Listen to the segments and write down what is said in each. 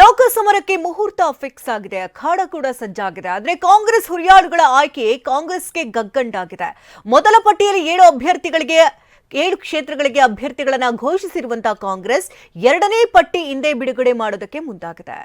ಲೋಕಸಮರಕ್ಕೆ ಮುಹೂರ್ತ ಫಿಕ್ಸ್ ಆಗಿದೆ. ಅಖಾಡ ಕೂಡ ಸಜ್ಜಾಗಿದೆ. ಆದರೆ ಕಾಂಗ್ರೆಸ್ ಹುರಿಯಾಳುಗಳ ಆಯ್ಕೆ ಕಾಂಗ್ರೆಸ್ಗೆ ಗಗ್ಗಂಡಾಗಿದೆ. ಮೊದಲ ಪಟ್ಟಿಯಲ್ಲಿ ಏಳು ಅಭ್ಯರ್ಥಿಗಳಿಗೆ, ಏಳು ಕ್ಷೇತ್ರಗಳಿಗೆ ಅಭ್ಯರ್ಥಿಗಳನ್ನು ಘೋಷಿಸಿರುವಂತಹ ಕಾಂಗ್ರೆಸ್ ಎರಡನೇ ಪಟ್ಟಿ ಹಿಂದೆ ಬಿಡುಗಡೆ ಮಾಡೋದಕ್ಕೆ ಮುಂದಾಗಿದೆ.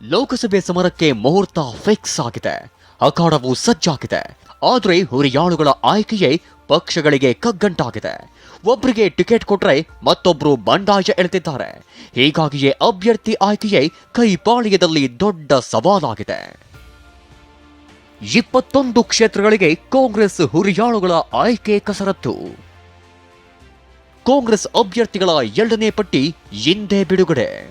ಲೋಕಸಭೆ ಸಮರಕ್ಕೆ ಮುಹೂರ್ತ ಫಿಕ್ಸ್ ಆಗಿದೆ. ಅಖಾಡವು ಸಜ್ಜಾಗಿದೆ. ಆದರೆ ಹುರಿಯಾಳುಗಳ ಆಯ್ಕೆಯೇ ಪಕ್ಷಗಳಿಗೆ ಕಗ್ಗಂಟಾಗಿದೆ. ಒಬ್ಬರಿಗೆ ಟಿಕೆಟ್ ಕೊಟ್ರೆ ಮತ್ತೊಬ್ರು ಬಂಡಾಯ ಎಳೆದಿದ್ದಾರೆ. ಹೀಗಾಗಿಯೇ ಅಭ್ಯರ್ಥಿ ಆಯ್ಕೆಯೇ ಕೈಪಾಳ್ಯದಲ್ಲಿ ದೊಡ್ಡ ಸವಾಲಾಗಿದೆ. ಇಪ್ಪತ್ತೊಂದು ಕ್ಷೇತ್ರಗಳಿಗೆ ಕಾಂಗ್ರೆಸ್ ಹುರಿಯಾಳುಗಳ ಆಯ್ಕೆ ಕಸರತ್ತು. ಕಾಂಗ್ರೆಸ್ ಅಭ್ಯರ್ಥಿಗಳ ಎರಡನೇ ಪಟ್ಟಿ ಹಿಂದೆ ಬಿಡುಗಡೆ.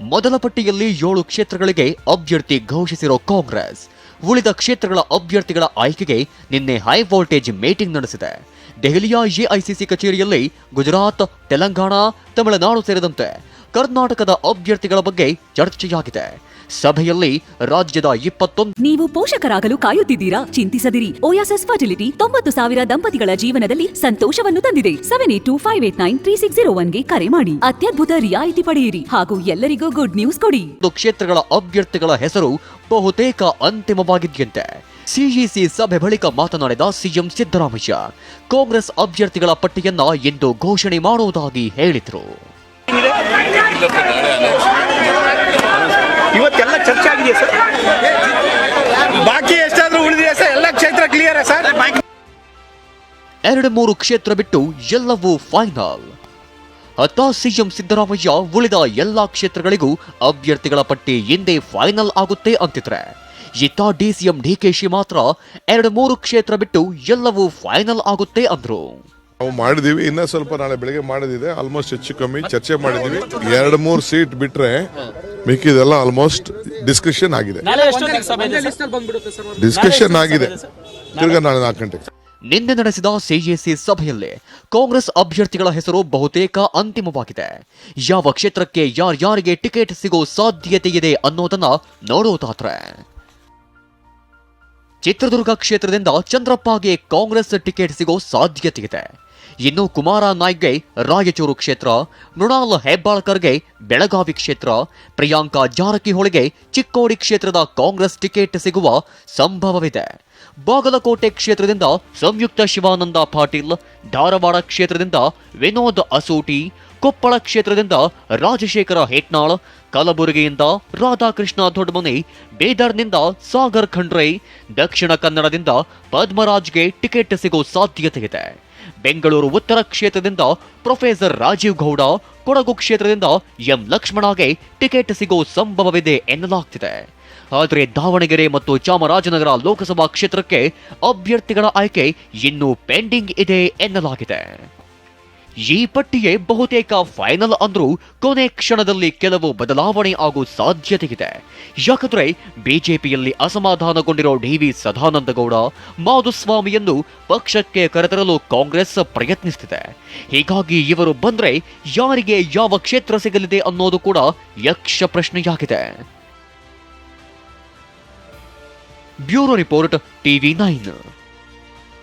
ಮೊದಲ ಪಟ್ಟಿಯಲ್ಲಿ ಏಳು ಕ್ಷೇತ್ರಗಳಿಗೆ ಅಭ್ಯರ್ಥಿ ಘೋಷಿಸಿರೋ ಕಾಂಗ್ರೆಸ್. ಉಳಿದ ಕ್ಷೇತ್ರಗಳ ಅಭ್ಯರ್ಥಿಗಳ ಆಯ್ಕೆಗೆ ನಿನ್ನೆ ಹೈ ವೋಲ್ಟೇಜ್ ಮೀಟಿಂಗ್ ನಡೆಸಿದೆ. ದೆಹಲಿಯ ಎಐಸಿಸಿ ಕಚೇರಿಯಲ್ಲಿ ಗುಜರಾತ್, ತೆಲಂಗಾಣ, ತಮಿಳುನಾಡು ಸೇರಿದಂತೆ ಕರ್ನಾಟಕದ ಅಭ್ಯರ್ಥಿಗಳ ಬಗ್ಗೆ ಚರ್ಚೆಯಾಗಿದೆ. ಸಭೆಯಲ್ಲಿ ರಾಜ್ಯದ ಇಪ್ಪತ್ತೊಂದು ನೀವು ಪೋಷಕರಾಗಲು ಕಾಯುತ್ತಿದ್ದೀರಾ? ಚಿಂತಿಸದಿರಿ. ಓಯಾಸಸ್ ಫರ್ಟಿಲಿಟಿ ತೊಂಬತ್ತು ಸಾವಿರ ದಂಪತಿಗಳ ಜೀವನದಲ್ಲಿ ಸಂತೋಷವನ್ನು ತಂದಿದೆ. Seven eight two five eight nine three six zero ಒನ್ಗೆ ಕರೆ ಮಾಡಿ. ಅತ್ಯದ್ಭುತ ರಿಯಾಯಿತಿ ಪಡೆಯಿರಿ. ಹಾಗೂ ಎಲ್ಲರಿಗೂ ಗುಡ್ ನ್ಯೂಸ್ ಕೊಡಿ. ಕ್ಷೇತ್ರಗಳ ಅಭ್ಯರ್ಥಿಗಳ ಹೆಸರು ಬಹುತೇಕ ಅಂತಿಮವಾಗಿದೆಯಂತೆ. ಸಿಇಸಿ ಸಭೆ ಬಳಿಕ ಮಾತನಾಡಿದ ಸಿಎಂ ಸಿದ್ದರಾಮಯ್ಯ ಕಾಂಗ್ರೆಸ್ ಅಭ್ಯರ್ಥಿಗಳ ಪಟ್ಟಿಯನ್ನ ಇಂದು ಘೋಷಣೆ ಮಾಡುವುದಾಗಿ ಹೇಳಿದರು. ಇವತ್ತೆಲ್ಲ ಚರ್ಚೆ ಆಗಿದೆ ಸರ್? ಬಾಕಿ ಎಷ್ಟಾದ್ರೂ ಉಳಿದಿದೆ ಸರ್? ಎಲ್ಲ ಕ್ಷೇತ್ರ ಕ್ಲಿಯರ್ ಸರ್? ಎರಡು ಮೂರು ಕ್ಷೇತ್ರ ಬಿಟ್ಟು ಎಲ್ಲವೂ ಫೈನಲ್ ಅತ್ತ ಸಿಎಂ ಸಿದ್ದರಾಮಯ್ಯ ಉಳಿದ ಎಲ್ಲಾ ಕ್ಷೇತ್ರಗಳಿಗೂ ಅಭ್ಯರ್ಥಿಗಳ ಪಟ್ಟಿ ಎಂದೇ ಫೈನಲ್ ಆಗುತ್ತೆ ಅಂತಿದ್ರೆ. ಇತ್ತ ಡಿಸಿಎಂ ಡಿಕೆಶಿ ಮಾತ್ರ ಎರಡು ಮೂರು ಕ್ಷೇತ್ರ ಬಿಟ್ಟು ಎಲ್ಲವೂ ಫೈನಲ್ ಆಗುತ್ತೆ ಅಂದ್ರು. ನಾವು ಮಾಡಿದೀವಿ. ಇನ್ನ ಸ್ವಲ್ಪ ನಾಳೆ ಬೆಳಿಗ್ಗೆ ಮಾಡಿದಿದೆ. ಆಲ್ಮೋಸ್ಟ್ ಹೆಚ್ಚು ಕಮ್ಮಿ ಚರ್ಚೆ ಮಾಡಿದೀವಿ. ಎರಡು ಮೂರು ಸೀಟ್ ಬಿಟ್ರೆ ಮಿಕ್ಕಿದೆಲ್ಲ ಆಲ್ಮೋಸ್ಟ್ ಡಿಸ್ಕಷನ್ ಆಗಿದೆ. ಡಿಸ್ಕಷನ್ ಆಗಿದೆ. ತಿರ್ಗಾ ನಾಳೆ ನಾಲ್ಕು ಗಂಟೆಗೆ. ನಿನ್ನೆ ನಡೆಸಿದ ಸಿಜೆಸಿ ಸಭೆಯಲ್ಲಿ ಕಾಂಗ್ರೆಸ್ ಅಭ್ಯರ್ಥಿಗಳ ಹೆಸರು ಬಹುತೇಕ ಅಂತಿಮವಾಗಿದೆ. ಯಾವ ಕ್ಷೇತ್ರಕ್ಕೆ ಯಾರ್ಯಾರಿಗೆ ಟಿಕೆಟ್ ಸಿಗೋ ಸಾಧ್ಯತೆ ಇದೆ ಅನ್ನೋದನ್ನ ನೋಡೋದಾದ್ರೆ ಚಿತ್ರದುರ್ಗ ಕ್ಷೇತ್ರದಿಂದ ಚಂದ್ರಪ್ಪಗೆ ಕಾಂಗ್ರೆಸ್ ಟಿಕೆಟ್ ಸಿಗೋ ಸಾಧ್ಯತೆ ಇದೆ ಇನ್ನು ಕುಮಾರ ನಾಯ್ಗೆ ರಾಯಚೂರು ಕ್ಷೇತ್ರ, ಮೃಣಾಲ್ ಹೆಬ್ಬಾಳ್ಕರ್ಗೆ ಬೆಳಗಾವಿ ಕ್ಷೇತ್ರ, ಪ್ರಿಯಾಂಕಾ ಜಾರಕಿಹೊಳಿಗೆ ಚಿಕ್ಕೋಡಿ ಕ್ಷೇತ್ರದ ಕಾಂಗ್ರೆಸ್ ಟಿಕೆಟ್ ಸಿಗುವ ಸಂಭವವಿದೆ. ಬಾಗಲಕೋಟೆ ಕ್ಷೇತ್ರದಿಂದ ಸಂಯುಕ್ತ ಶಿವಾನಂದ ಪಾಟೀಲ್, ಧಾರವಾಡ ಕ್ಷೇತ್ರದಿಂದ ವಿನೋದ್ ಅಸೂಟಿ, ಕೊಪ್ಪಳ ಕ್ಷೇತ್ರದಿಂದ ರಾಜಶೇಖರ ಹೇಟ್ನಾಳ್ ಕಲಬುರಗಿಯಿಂದ ರಾಧಾಕೃಷ್ಣ ದೊಡ್ಡಮನಿ ಬೀದರ್ನಿಂದ ಸಾಗರ್ ಖಂಡ್ರೆ, ದಕ್ಷಿಣ ಕನ್ನಡದಿಂದ ಪದ್ಮರಾಜ್ಗೆ ಟಿಕೆಟ್ ಸಿಗೋ ಸಾಧ್ಯತೆ ಇದೆ. ಬೆಂಗಳೂರು ಉತ್ತರ ಕ್ಷೇತ್ರದಿಂದ ಪ್ರೊಫೆಸರ್ ರಾಜೀವ್ ಗೌಡ, ಕೊಡಗು ಕ್ಷೇತ್ರದಿಂದ ಎಂ ಲಕ್ಷ್ಮಣಗೆ ಟಿಕೆಟ್ ಸಿಗೋ ಸಂಭವವಿದೆ ಎನ್ನಲಾಗ್ತಿದೆ. ಆದರೆ ದಾವಣಗೆರೆ ಮತ್ತು ಚಾಮರಾಜನಗರ ಲೋಕಸಭಾ ಕ್ಷೇತ್ರಕ್ಕೆ ಅಭ್ಯರ್ಥಿಗಳ ಆಯ್ಕೆ ಇನ್ನೂ ಪೆಂಡಿಂಗ್ ಇದೆ ಎನ್ನಲಾಗಿದೆ. ಈ ಪಟ್ಟಿಯೇ ಬಹುತೇಕ ಫೈನಲ್ ಅಂದ್ರೂ ಕೊನೆ ಕ್ಷಣದಲ್ಲಿ ಕೆಲವು ಬದಲಾವಣೆ ಆಗೋ ಸಾಧ್ಯತೆ ಇದೆ ಯಾಕಂದ್ರೆ ಬಿಜೆಪಿಯಲ್ಲಿ ಅಸಮಾಧಾನಗೊಂಡಿರೋ ಡಿ ವಿ ಸದಾನಂದಗೌಡ ಮಾಧುಸ್ವಾಮಿಯನ್ನು ಪಕ್ಷಕ್ಕೆ ಕರೆತರಲು ಕಾಂಗ್ರೆಸ್ ಪ್ರಯತ್ನಿಸುತ್ತಿದೆ ಹೀಗಾಗಿ ಇವರು ಬಂದ್ರೆ ಯಾರಿಗೆ ಯಾವ ಕ್ಷೇತ್ರ ಸಿಗಲಿದೆ ಅನ್ನೋದು ಕೂಡ ಯಕ್ಷ ಪ್ರಶ್ನೆಯಾಗಿದೆ. Bureau report TV nine.